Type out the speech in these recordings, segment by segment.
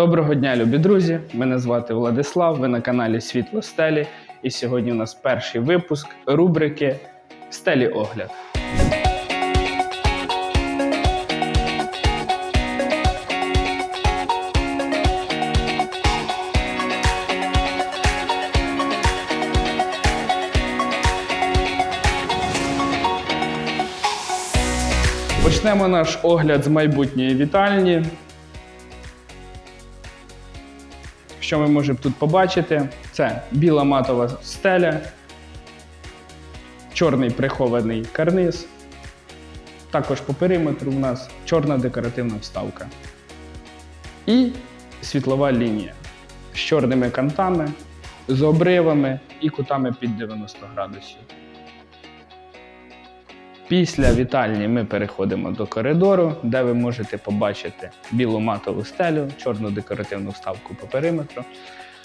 Доброго дня, любі друзі! Мене звати Владислав. Ви на каналі Світло Стелі. І сьогодні у нас перший випуск рубрики Стелі Огляд. Почнемо наш огляд з майбутньої вітальні. Що ми можемо тут побачити? Це біла матова стеля, чорний прихований карниз. Також по периметру в нас чорна декоративна вставка. І світлова лінія з чорними кантами, з обривами і кутами під 90 градусів. Після вітальні ми переходимо до коридору, де ви можете побачити білу матову стелю, чорну декоративну вставку по периметру.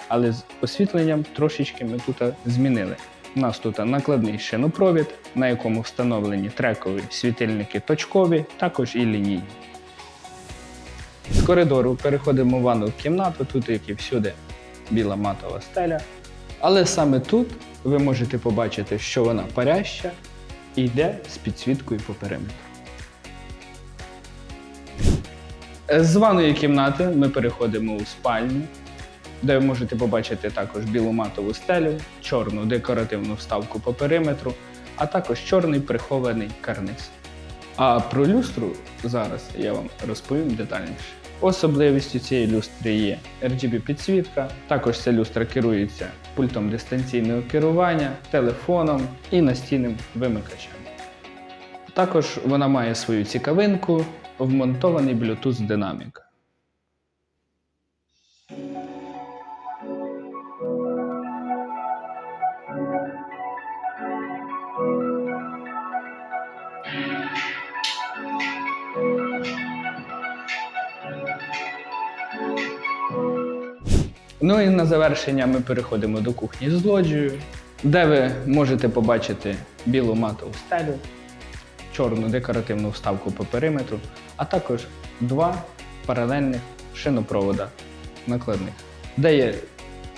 Але з освітленням трошечки ми тут змінили. У нас тут накладний шинопровід, на якому встановлені трекові світильники точкові, також і лінійні. З коридору переходимо в ванну кімнату, тут, як і всюди, біла матова стеля. Але саме тут ви можете побачити, що вона паряща і йде з підсвіткою по периметру. З ванної кімнати ми переходимо у спальню, де ви можете побачити також білу матову стелю, чорну декоративну вставку по периметру, а також чорний прихований карниз. А про люстру зараз я вам розповім детальніше. Особливістю цієї люстри є RGB підсвітка. Також ця люстра керується пультом дистанційного керування, телефоном і настійним вимикачем. Також вона має свою цікавинку, вмонтований Bluetooth динамік. Ну і на завершення ми переходимо до кухні з лоджією, де ви можете побачити білу матову стелю, чорну декоративну вставку по периметру, а також два паралельних шинопровода накладних, де є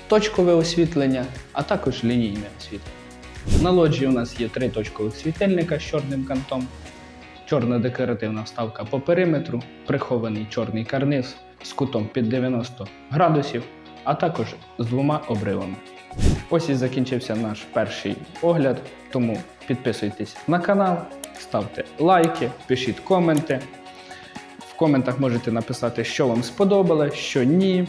точкове освітлення, а також лінійне освітлення. На лоджії у нас є три точкових світильника з чорним кантом, чорна декоративна вставка по периметру, прихований чорний карниз з кутом під 90 градусів, а також з двома обривами. Ось і закінчився наш перший огляд, тому підписуйтесь на канал, ставте лайки, пишіть коменти. В коментах можете написати, що вам сподобалось, що ні.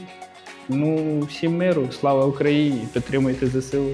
Ну, всім миру, слава Україні! Підтримуйте ЗСУ.